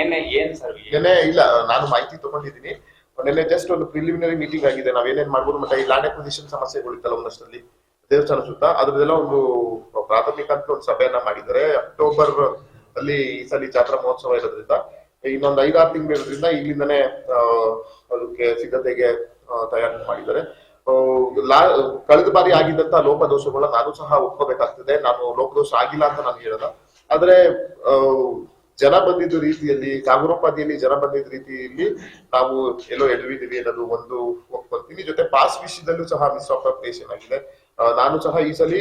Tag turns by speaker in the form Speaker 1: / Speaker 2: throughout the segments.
Speaker 1: ಏನೇ, ಏನ್
Speaker 2: ಇಲ್ಲ, ನಾನು ಮಾಹಿತಿ ತಗೊಂಡಿದ್ದೀನಿ. ಮೊನ್ನೆ ಜಸ್ಟ್ ಒಂದು ಪ್ರಿಲಿಮಿನರಿ ಮೀಟಿಂಗ್ ಆಗಿದೆ. ನಾವ್ ಏನೇನ್ ಮಾಡ್ಬೋದು ಮತ್ತೆ ಈ ಲ್ಯಾಂಡ್ ಅಕ್ವಿಸಿಷನ್ ಸಮಸ್ಯೆಗಳಿತ್ತಲ್ಲ ಒಂದಷ್ಟರಲ್ಲಿ. ದೇವಸ್ಥಾನ ಸುತ್ತ ಅದ್ರದೆಲ್ಲ ಒಂದು ಪ್ರಾಥಮಿಕ ಅಂತ ಒಂದು ಸಭೆಯನ್ನ ಮಾಡಿದ್ದಾರೆ. ಅಕ್ಟೋಬರ್ ಅಲ್ಲಿ ಈ ಸಲ ಜಾತ್ರಾ ಮಹೋತ್ಸವ ಇರೋದ್ರಿಂದ, ಇನ್ನೊಂದು ಐದಾರು ತಿಂಗಳು ಇರೋದ್ರಿಂದ ಇಲ್ಲಿಂದನೇ ಅದಕ್ಕೆ ಸಿದ್ಧತೆಗೆ ತಯಾರಿ ಮಾಡಿದ್ದಾರೆ. ಕಳೆದ ಬಾರಿ ಆಗಿದ್ದಂತ ಲೋಪದೋಷಗಳನ್ನ ನಾನು ಸಹ ಒಪ್ಕೋಬೇಕಾಗ್ತದೆ. ನಾನು ಲೋಪದೋಷ ಆಗಿಲ್ಲ ಅಂತ ನಾನು ಹೇಳಲ್ಲ. ಆದ್ರೆ ಜನ ಬಂದಿದ್ದ ರೀತಿಯಲ್ಲಿ ಜಾಗರೂಕತೆಯಲ್ಲಿ ಜನ ಬಂದಿದ್ದ ರೀತಿಯಲ್ಲಿ ನಾವು ಎಲ್ಲೋ ಎಡವಿದ್ದೀವಿ ಅನ್ನೋದು ಒಂದು ಒಪ್ಕೊಳ್ತೀನಿ ಜೊತೆ ಪಾಸ್ ವಿಷಯದಲ್ಲೂ ಸಹ ಮಿಸ್ ಅಪ್ರಪ್ರಿಯೇಷನ್ ಆಗಿದೆ. ನಾನು ಸಹ ಈ ಸಲ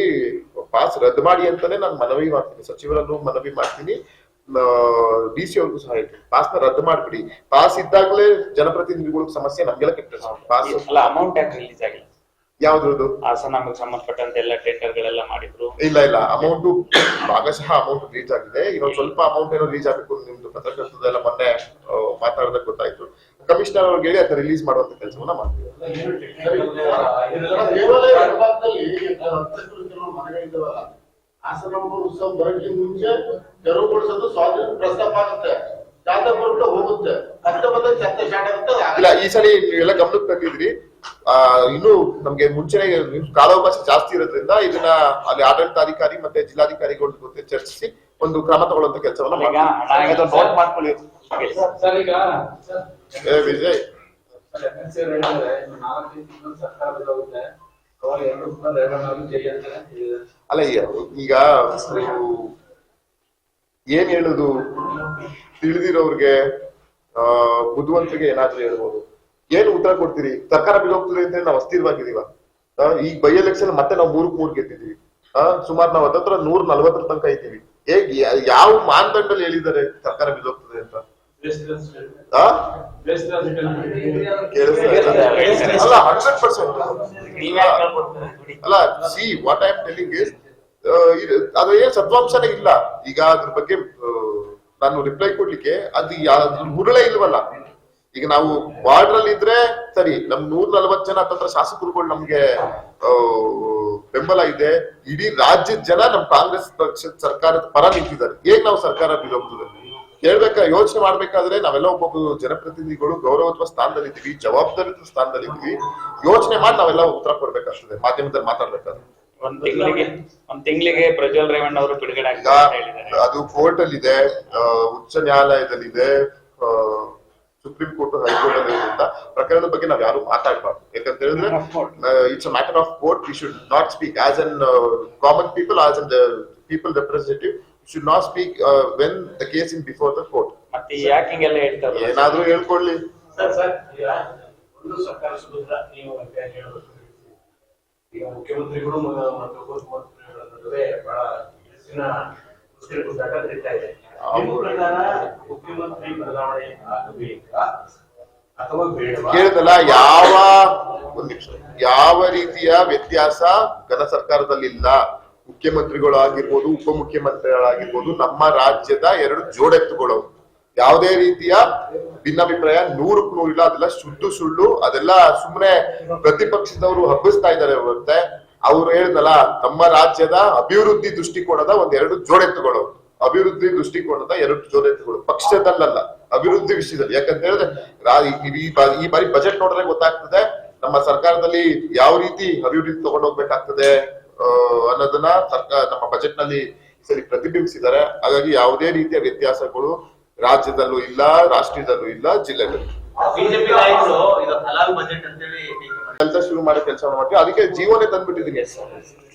Speaker 2: ಪಾಸ್ ರದ್ದು ಮಾಡಿ ಅಂತಾನೆ ನಾನು ಮನವಿ ಮಾಡ್ತೀನಿ. ಸಚಿವರನ್ನು ಮನವಿ ಮಾಡ್ತೀನಿ. ಡಿ ಸಿ ಅವ್ರಿಗೂ ಸಹ ಹೇಳ್ತೀನಿ. ಪಾಸ್ನ ರದ್ದು ಮಾಡ್ಬಿಡಿ. ಪಾಸ್ ಇದ್ದಾಗಲೇ ಜನಪ್ರತಿನಿಧಿಗಳ ಸಮಸ್ಯೆ ನಮ್ಗೆಲ್ಲ ಕೆಟ್ಟ ಪಾಸ್
Speaker 1: ಅಮೌಂಟ್ ರಿಲೀಸ್ ಆಗಿಲ್ಲ?
Speaker 2: ಯಾವ್ದು
Speaker 1: ಹಾಸನ ಸಂಬಂಧಪಟ್ಟಂತೆ ಎಲ್ಲ ಟೆಂಡರ್ ಗಳೆಲ್ಲ ಮಾಡಿದ್ರು.
Speaker 2: ಇಲ್ಲ ಇಲ್ಲ. ಅಮೌಂಟ್ ಭಾಗಶಃ ಅಮೌಂಟ್ ರೀಚ್ ಆಗಿದೆ. ಇನ್ನೊಂದ್ ಸ್ವಲ್ಪ ಅಮೌಂಟ್ ಏನೋ ರೀಚ್ ಆಗಬೇಕು ನಿಮ್ದು ಪತ್ರಕರ್ತದೆಲ್ಲ ಮೊನ್ನೆ ಆ, ಮಾತಾಡೋದಕ್ಕೆ ಗೊತ್ತಾಯ್ತು. ಕಮಿಷನರ್ ಅವ್ರಿಗೆ ಹೇಳಿ ಅದನ್ನ ರಿಲೀಸ್ ಮಾಡುವಂತ ಕೆಲಸವನ್ನ ಮಾಡ್ತೀವಿ.
Speaker 3: ಉತ್ಸವ ಬರೋಕ್ಕೆ ಮುಂಚೆ ತೆರವುಗೊಳಿಸೋದು ಸ್ವಾತಂತ್ರ್ಯ ಪ್ರಸ್ತಾಪ ಆಗುತ್ತೆ ಹೋಗುತ್ತೆ
Speaker 2: ಇಲ್ಲ ಈ ಸಲ ನೀವೆಲ್ಲ ಗಮನಕ್ಕೆ ತಂದಿದ್ರಿ. ಇನ್ನು ನಮ್ಗೆ ಮುಂಚೆನೆ ಕಾಲಾವಕಾಶ ಜಾಸ್ತಿ ಇರೋದ್ರಿಂದ ಇದನ್ನ ಅಲ್ಲಿ ಆಡಳಿತಾಧಿಕಾರಿ ಮತ್ತೆ ಜಿಲ್ಲಾಧಿಕಾರಿಗಳ ಜೊತೆ ಚರ್ಚಿಸಿ ಒಂದು ಕ್ರಮ ತಗೊಳ್ಳುವಂತ ಕೆಲಸವನ್ನ
Speaker 1: ಈಗ ಹಣ
Speaker 2: ನೋಟ್ ಮಾಡ್ಕೊಳ್ಳಿ.
Speaker 1: ಹೇಳಿ.
Speaker 4: ಸರ್ ಈಗ
Speaker 2: ಏ ವಿಜಯ್. ಅಲ್ಲ ಈಗ ಏನ್ ಹೇಳುದು? ತಿಳಿದಿರೋರ್ಗೆ ಆ ಬುದ್ಧಿವಂತರಿಗೆ ಏನಾದ್ರೂ ಹೇಳ್ಬೋದು. ಏನು ಉತ್ತರ ಕೊಡ್ತೀರಿ? ಸರ್ಕಾರ ಬಿದ್ದೋಗ್ತದೆ ಅಂತ ನಾವು ಅಸ್ಥಿರವಾಗಿದೀವ ಆ, ಈಗ ಬೈ ಎಲೆಕ್ಷನ್ ಮತ್ತೆ ನಾವು ಮೂರಕ್ ಮೂರ್ ಗೆದ್ದಿದೀವಿ ಸುಮಾರು ನಾವು ಹತ್ತತ್ರ ನೂರ್ ನಲ್ವತ್ತರ ತನಕ ಇದ್ದೀವಿ. ಹೇಗ್ ಯಾವ ಮಾನದಂಡದಲ್ಲಿ ಹೇಳಿದ್ದಾರೆ ಸರ್ಕಾರ ಬಿದ್ದೋಗ್ತದೆ ಅಂತ. ಅಲ್ಲ ಹಂಡ್ರೆಡ್ ಪರ್ಸೆಂಟ್. ಅಲ್ಲ see what I am telling is ಅದ್ರ ಏನ್ ಸದ್ವಾಂಶನೇ ಇಲ್ಲ. ಈಗ ಅದ್ರ ಬಗ್ಗೆ ನಾನು ರಿಪ್ಲೈ ಕೊಡ್ಲಿಕ್ಕೆ ಅದು ಅದ್ರ ಹುರುಳೇ ಇಲ್ವಲ್ಲ. ಈಗ ನಾವು ವಾರ್ಡ್ ಅಲ್ಲಿ ಇದ್ರೆ ಸರಿ ನಮ್ ನೂರ್ ನಲ್ವತ್ ಜನ ಹತ್ತತ್ರ ಶಾಸಕರುಗಳು ನಮ್ಗೆ ಬೆಂಬಲ ಇದೆ. ಇಡೀ ರಾಜ್ಯದ ಜನ ನಮ್ ಕಾಂಗ್ರೆಸ್ ಪಕ್ಷದ ಸರ್ಕಾರದ ಪರ ನಿಂತಿದ್ದಾರೆ. ಹೇಗ್ ನಾವು ಸರ್ಕಾರ ಬೀಳೋಗ್ತದೆ ಕೇಳ್ಬೇಕ ಯೋಚನೆ ಮಾಡ್ಬೇಕಾದ್ರೆ ನಾವೆಲ್ಲ ಒಬ್ಬೊಬ್ಬ ಜನಪ್ರತಿನಿಧಿಗಳು ಗೌರವತ್ವ ಸ್ಥಾನದಲ್ಲಿ ಇದೀವಿ ಜವಾಬ್ದಾರಿ ಸ್ಥಾನದಲ್ಲಿ ಇದೀವಿ ಯೋಚನೆ ಮಾಡಿ ನಾವೆಲ್ಲ ಉತ್ತರ ಕೊಡ್ಬೇಕಾಗ್ತದೆ ಮಾಧ್ಯಮದಲ್ಲಿ ಮಾತಾಡ್ಬೇಕಾದ್ರೆ.
Speaker 1: ಒಂದ್ ತಿಂಗಳಿಗೆ ಒಂದ್ ತಿಂಗಳಿಗೆ ಪ್ರಜ್ವಲ್ ರೇವಣ್ಣ ಅವರು ಬಿಡುಗಡೆ ಅಂತ ಹೇಳಿದ್ದಾರೆ.
Speaker 2: ಅದು ಕೋರ್ಟ್ ಅಲ್ಲಿ ಇದೆ ಉಚ್ಚ ನ್ಯಾಯಾಲಯದಲ್ಲಿದೆ ಆ, ಸುಪ್ರೀಂ ಕೋರ್ಟ್ ಹೈಕೋರ್ಟ್ ಅಂತ ಪ್ರಕರಣದ ಬಗ್ಗೆ ನಾವು ಯಾರು ಮಾತಾಡಬಾರ್ದು. ಯಾಕಂತ ಹೇಳಿದ್ರೆ it's a matter of court we should not speak as an common people as an people representative should not speak when the case in before the court
Speaker 1: ಮತ್ತೆ ಹೇಳ್ತಾರೆ
Speaker 2: ಏನಾದ್ರೂ ಹೇಳ್ಕೊಳ್ಳಿ.
Speaker 5: ಸರ್ ಸರ್ ಈಗ ಒಂದು ಸರ್ಕಾರ ಸುಭದ್ರ ನೀವು ಈಗ ಮುಖ್ಯಮಂತ್ರಿಗಳು ಮತ್ತು ಉಪಮುಖ್ಯಮಂತ್ರಿಗಳ ನಡುವೆ ಬಹಳ ಹೆಚ್ಚಿನ
Speaker 2: ಕೇಳಿದಲ್ಲ ಯಾವ ಒಂದ್ ನಿಮಿಷ. ಯಾವ ರೀತಿಯ ವ್ಯತ್ಯಾಸ ಘನ ಸರ್ಕಾರದಲ್ಲಿ ಇಲ್ಲ ಮುಖ್ಯಮಂತ್ರಿಗಳು ಆಗಿರ್ಬೋದು ಉಪಮುಖ್ಯಮಂತ್ರಿಗಳಾಗಿರ್ಬೋದು ನಮ್ಮ ರಾಜ್ಯದ ಎರಡು ಜೋಡೆತ್ತುಗಳು. ಯಾವುದೇ ರೀತಿಯ ಭಿನ್ನಾಭಿಪ್ರಾಯ ನೂರಕ್ಕೂ ನೂರಿಲ್ಲ ಅದೆಲ್ಲ ಶುದ್ಧ ಸುಳ್ಳು ಅದೆಲ್ಲ ಸುಮ್ಮನೆ ಪ್ರತಿಪಕ್ಷದವರು ಹಬ್ಬಿಸ್ತಾ ಇದ್ದಾರೆ ಹೊರತೆ. ಅವ್ರು ಹೇಳಿದಲ್ಲ ನಮ್ಮ ರಾಜ್ಯದ ಅಭಿವೃದ್ಧಿ ದೃಷ್ಟಿಕೋನದ ಒಂದ್ ಎರಡು ಜೋಡೆತ್ತುಗಳು ಅಭಿವೃದ್ಧಿ ದೃಷ್ಟಿಕೋನದ ಎರಡು ಜೋಡೆತ್ತುಗಳು ಪಕ್ಷದಲ್ಲಲ್ಲ ಅಭಿವೃದ್ಧಿ ವಿಷಯದಲ್ಲಿ. ಯಾಕಂತ ಹೇಳಿದ್ರೆ ಈ- ಬಾರಿ ಬಜೆಟ್ ನೋಡಿದ್ರೆ ಗೊತ್ತಾಗ್ತದೆ ನಮ್ಮ ಸರ್ಕಾರದಲ್ಲಿ ಯಾವ ರೀತಿ ಅಭಿವೃದ್ಧಿ ತಗೊಂಡು ಹೋಗ್ಬೇಕಾಗ್ತದೆ ಆ, ಅನ್ನೋದನ್ನ ಸರ್ಕಾರ ನಮ್ಮ ಬಜೆಟ್ನಲ್ಲಿ ಸರಿ ಪ್ರತಿಬಿಂಬಿಸಿದ್ದಾರೆ. ಹಾಗಾಗಿ ಯಾವುದೇ ರೀತಿಯ ವ್ಯತ್ಯಾಸಗಳು ರಾಜ್ಯದಲ್ಲೂ ಇಲ್ಲ ರಾಷ್ಟ್ರೀಯದಲ್ಲೂ ಇಲ್ಲ ಜಿಲ್ಲೆದಲ್ಲೂ
Speaker 6: ಬಿಜೆಪಿ ನಾಯಕರು ಹಲಾಲ್ ಬಜೆಟ್ ಅಂತೇಳಿ ಹೇಳಿ.
Speaker 2: ಕೆಲಸ ಶುರು ಮಾಡೋ ಕೆಲಸ ಮಾಡ್ತೀವಿ. ಅದಕ್ಕೆ ಜೀವನೇ ತಂದ್ಬಿಟ್ಟಿದೀನಿ.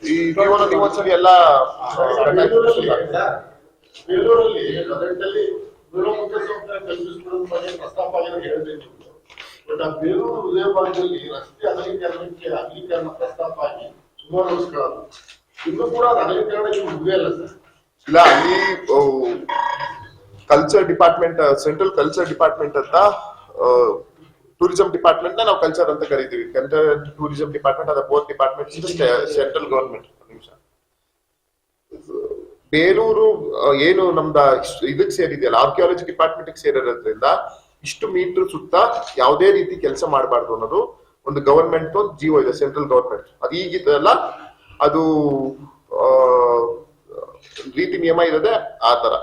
Speaker 2: ಈ ಜೀವನ ನೀವು ಒಂದ್ಸರಿ ಎಲ್ಲ
Speaker 3: ಬಗ್ಗೆ ಪ್ರಸ್ತಾಪ ಆಗಿದೆ ಹೇಳಿದ್ರು ಬಟ್ ಆ ಬೇಲೂರು ಹೃದಯ ಭಾಗದಲ್ಲಿ ರಸ್ತೆ ಅಗಲೀಕರಣಕ್ಕೆ ಅಗಲೀಕರಣ ಪ್ರಸ್ತಾಪ ಆಗಿ ಸುಮಾರು ವರ್ಷಗಳಾದ ಇನ್ನೂ ಕೂಡ ಅದು ಅಗಲೀಕರಣ ಇನ್ನು ಇಲ್ಲ ಸರ್.
Speaker 2: ಇಲ್ಲ ಅಲ್ಲಿ culture department central culture department ಅಂತ ಟೂರಿಸಂ ಡಿಪಾರ್ಟ್ಮೆಂಟ್ನ ನಾವು ಕಲ್ಚರ್ ಅಂತ ಕರಿತೀವಿ. ಕಲ್ಚರ್ ಟೂರಿಸಂ ಡಿಪಾರ್ಟ್ಮೆಂಟ್ ಅದ ಬೋತ್ ಡಿಪಾರ್ಟ್ಮೆಂಟ್ ಸೆಂಟ್ರಲ್ ಗವರ್ಮೆಂಟ್ ನಿಮಿಷ. ಬೇಲೂರು ಏನು ನಮ್ದ ಇದಕ್ಕೆ ಇದಕ್ ಸೇರಿದೆಯಲ್ಲ ಆರ್ಕಿಯಾಲಜಿ ಡಿಪಾರ್ಟ್ಮೆಂಟ್ ಸೇರಿರೋದ್ರಿಂದ ಇಷ್ಟು ಮೀಟರ್ ಸುತ್ತ ಯಾವುದೇ ರೀತಿ ಕೆಲಸ ಮಾಡಬಾರ್ದು ಅನ್ನೋದು ಒಂದು ಗವರ್ಮೆಂಟ್ ಒಂದು ಜೀವೋ ಇದೆ ಸೆಂಟ್ರಲ್ ಗವರ್ಮೆಂಟ್ ಅದು ಈಗಿದೆಲ್ಲ ಅದು ರೀತಿ ನಿಯಮ ಇರೋದೆ ಆ ತರ.